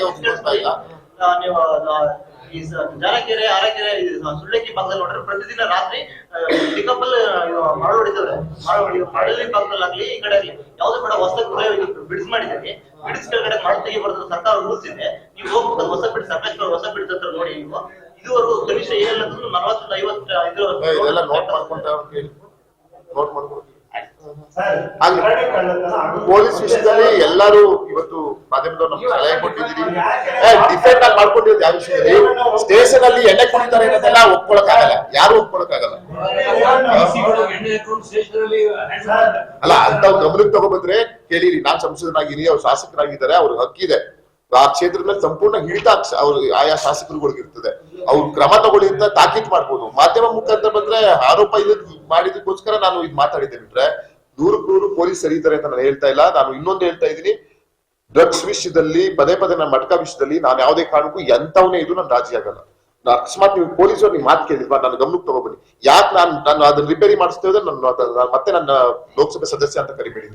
Speaker 2: ಒಪ್ಕೊಳ್ತಾ ಇಲ್ಲ.
Speaker 6: ನೀವು ಆರಕೆರೆ ಈ ಸುಳ್ಳಕ್ಕಿ ಭಾಗದಲ್ಲಿ ನೋಡ್ರೆ ಪ್ರತಿದಿನ ರಾತ್ರಿ ಪಿಕಪ್ ಅಲ್ಲಿ ಇದು ಮರಳು ಹೊಡಿತವ್ರೆ ಮರಳು ಹೊಡಿ ಮರಳಿ ಭಾಗದಲ್ಲಾಗ್ಲಿ ಈ ಕಡೆ ಆಗ್ಲಿ ಯಾವ್ದು ಕೂಡ ಹೊಸ ಬಿಡಿಸ್ ಮಾಡಿದ್ದೀವಿ ಬಿಡಿಸ್ ಕೆಳಗಡೆ ಮರಳು ತೆಗಿಬಾರ್ದು ಸರ್ಕಾರ ರೂಲ್ಸ್ ಇದೆ. ನೀವು ಹೋಗ್ಬೇಕು ಹೊಸ ಬಿಡಿಸ್ ಸರ್ವೇಶ್ವರ ಹೊಸ ಬಿಡಿಸ್ ಹತ್ರ ನೋಡಿ ನೀವು. ಇದುವರೆಗೂ ಕನಿಷ್ಠ ಏನಿಲ್ಲ ಅಂದ್ರೂ ನಲವತ್ತರಿಂದ ಐವತ್ತು ಇದು
Speaker 2: ಏ, ಇದೆಲ್ಲ ನೋಟ್ ಮಾಡ್ಕೊಂತ ನೋಟ್ ಮಾಡ್ಕೊಂಡು.
Speaker 8: ಸರ್
Speaker 2: ಆಗ್ಲಿ.
Speaker 8: ಕರಡಿ
Speaker 2: ಪೊಲೀಸ್ ವಿಷಯದಲ್ಲಿ ಎಲ್ಲರೂ ಇವತ್ತು ಮಾಧ್ಯಮದವ್ರು ನಮ್ಗೆ ಸಲಹೆ ಕೊಟ್ಟಿದ್ದೀರಿ. ಡಿಫೆಂಡ್ ಆಗಿ ಮಾಡ್ಕೊಂಡಿರೋದು ಯಾವ ವಿಷಯದಲ್ಲಿ? ಸ್ಟೇಷನ್ ಅಲ್ಲಿ ಎಣ್ಣೆ ಕುಡಿತಾರೆ ಅನ್ನೋದೆಲ್ಲ ಒಪ್ಕೊಳಕ್ ಆಗಲ್ಲ ಯಾರು ಒಪ್ಕೊಳಕ್ ಆಗಲ್ಲ
Speaker 9: ಎಣ್ಣೆ ಹಾಕೊಂಡು ಸ್ಟೇಷನ್ ಅಲ್ಲಿ
Speaker 8: ಸರ್,
Speaker 2: ಅಲ್ಲ ಅಂತ ಗಮನಕ್ಕೆ ತಗೊಬಂದ್ರೆ ಕೇಳಿರಿ. ನಾನ್ ಸಂಸದನಾಗಿರಿ ಅವ್ರು ಶಾಸಕರಾಗಿದ್ದಾರೆ ಅವ್ರ ಹಕ್ಕಿದೆ. ಆ ಕ್ಷೇತ್ರದ ಮೇಲೆ ಸಂಪೂರ್ಣ ಹಿಡಿತ ಅವ್ರು ಆಯಾ ಶಾಸಕರುಗಳಿಗೆ ಇರ್ತದೆ ಅವ್ರು ಕ್ರಮ ತಗೊಳ್ಳಿ ಅಂತ ತಾಕೀತ್ ಮಾಡ್ಬೋದು. ಮಾಧ್ಯಮ ಮುಖಾಂತರ ಬಂದ್ರೆ ಆರೋಪ ಇದ್ ಮಾಡಿದಕ್ಕೋಸ್ಕರ ನಾನು ಇದು ಮಾತಾಡಿದ್ದೇನೆ ಬಿಟ್ರೆ ನೂರಕ್ಕೆ ನೂರು ಪೊಲೀಸ್ ಸರಿ ಅಂತ ನಾನು ಹೇಳ್ತಾ ಇಲ್ಲ. ನಾನು ಇನ್ನೊಂದು ಹೇಳ್ತಾ ಇದ್ದೀನಿ. ಡ್ರಗ್ಸ್ ವಿಷಯದಲ್ಲಿ, ಪದೇ ಪದೇ ನನ್ನ ಮಟ್ಕ ವಿಷಯದಲ್ಲಿ ನಾನು ಯಾವುದೇ ಕಾರಣಕ್ಕೂ ಎಂತವನೇ ಇದು ನಾನು ರಾಜಿ ಆಗಲ್ಲ. ನಾನು ಅಕಸ್ಮಾತ್ ನೀವು ಪೊಲೀಸರು ನೀವು ಮಾತು ಕೇಳಿದ್ವಾ ನಾನು ಗಮನಕ್ಕೆ ತಗೋಬನ್ನಿ. ಯಾಕೆ ನಾನು ನಾನು ಅದನ್ನ ರಿಪೇರಿ ಮಾಡಿಸ್ತೇವೆ ನಾನು ಮತ್ತೆ ನನ್ನ ಲೋಕಸಭೆ ಸದಸ್ಯ ಅಂತ ಕರಿಬೇಡಿ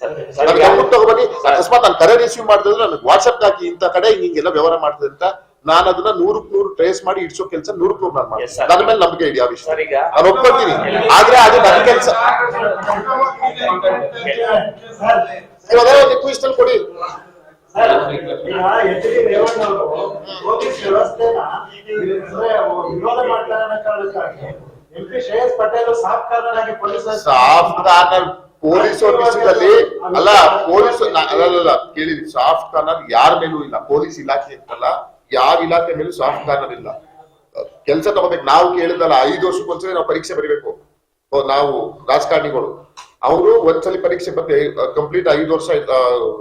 Speaker 1: ಸರ್,
Speaker 2: ನಾನು
Speaker 1: ಸರ್, ಈಗ-
Speaker 2: ಗಮನಕ್ಕೆ ತಗೊಬನ್ನಿ ಅಕಸ್ಮಾತ್ ನಾನು ಕರೆ ರಿಸೀವ್ ಮಾಡಿದ್ರೆ ನನಗೆ ವಾಟ್ಸ್ಆಪ್ ಹಾಕಿ ಇಂತ ಕಡೆ ಹಿಂಗೆಲ್ಲ ವ್ಯವಹಾರ ಮಾಡ್ತದೆ ಅಂತ ನಾನು ಅದನ್ನ ನೂರಕ್ ನೂರು ಟ್ರೇಸ್ ಮಾಡಿ ಇಡ್ಸೋ ಕೆಲಸ ನೂರಕ್ ನೂರು ನಾನು. ಮಾಡ್ತೀನಿ. ನನ್ನ ಮೇಲೆ ನಂಬಿಕೆ ಇದೆ ಆ ವಿಷಯ.
Speaker 1: ಸರ್ ಈಗ
Speaker 2: ನಾನು ಒಪ್ಕೊಳ್ತೀನಿ. ಆದ್ರೆ ಅದು ನನ್ನ ಕೆಲಸ.
Speaker 8: ಸರ್,
Speaker 2: ಒಂದು ಅಲ್ಲಿ ಕೊಡಿ.
Speaker 8: ವಿರೋಧ ಮಾಡ್ತಾರೆ ಕಾರಣಕ್ಕಾಗಿ M P Shreyas Patel soft corner police
Speaker 2: soft corner police ವಿಷಯದಲ್ಲಿ ಅಲ್ಲ, ಪೊಲೀಸ್ ಅಲ್ಲ ಕೇಳಿ ಸಾಫ್ಟ್ ಕಾರ್ನರ್ ಯಾರ ಮೇಲೂ ಇಲ್ಲ, ಪೊಲೀಸ್ ಇಲಾಖೆ ಇತ್ತಲ್ಲ ಯಾವ ಇಲಾಖೆ ಮೇಲೂ ಸಾಫ್ಟ್ ಕಾರ್ನರ್ ಇಲ್ಲ. ಕೆಲಸ ತಗೋಬೇಕು, ನಾವು ಕೇಳಿದಲ್ಲ ಐದು ವರ್ಷಕ್ಕೊಂದ್ಸಲ ನಾವು ಪರೀಕ್ಷೆ ಬರೀಬೇಕು. ನಾವು ರಾಜಕಾರಣಿಗಳು. ಅವರು ಒಂದ್ಸಲಿ ಪರೀಕ್ಷೆ ಬರ್ತೆ ಕಂಪ್ಲೀಟ್ ಐದು ವರ್ಷ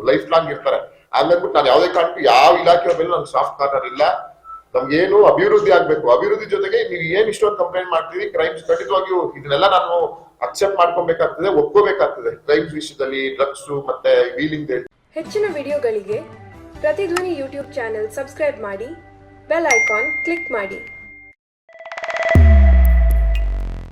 Speaker 2: ಲೈಫ್ ಲಾಂಗ್ ಇರ್ತಾರೆ. ಹಂಗಂದ್ಬಿಟ್ಟು ನಾನು ಯಾವುದೇ ಕಾರಣಕ್ಕೂ ಯಾವ ಇಲಾಖೆ ಮೇಲೂ ನಮ್ಗೆ ಸಾಫ್ಟ್ ಕಾರ್ನರ್ ಇಲ್ಲ. ನಮ್ಗೇನು ಅಭಿವೃದ್ಧಿ ಆಗ್ಬೇಕು. ಅಭಿವೃದ್ಧಿ ಜೊತೆಗೆ ನೀವು ಏನ್ ಇಷ್ಟೊಂದು ಕಂಪ್ಲೇಂಟ್ ಮಾಡ್ತೀವಿ ಕ್ರೈಮ್ಸ್ ಖಂಡಿತವಾಗಿಯೂ, ಇದನ್ನೆಲ್ಲ ನಾನು ಅಕ್ಸೆಪ್ಟ್ ಮಾಡ್ಕೊಬೇಕಾಗ್ತದೆ, ಒಪ್ಕೋಬೇಕಾಗ್ತದೆ. ಕ್ರೈಮ್ಸ್ ವಿಷಯದಲ್ಲಿ ಡ್ರಗ್ಸ್ ಮತ್ತೆ ವೀಲಿಂಗ್
Speaker 10: ಹೆಚ್ಚಿನ ವಿಡಿಯೋಗಳಿಗೆ ಪ್ರತಿಧ್ವನಿ ಯೂಟ್ಯೂಬ್ ಚಾನೆಲ್ ಸಬ್ಸ್ಕ್ರೈಬ್ ಮಾಡಿ, ಬೆಲ್ ಐಕಾನ್ ಕ್ಲಿಕ್ ಮಾಡಿ.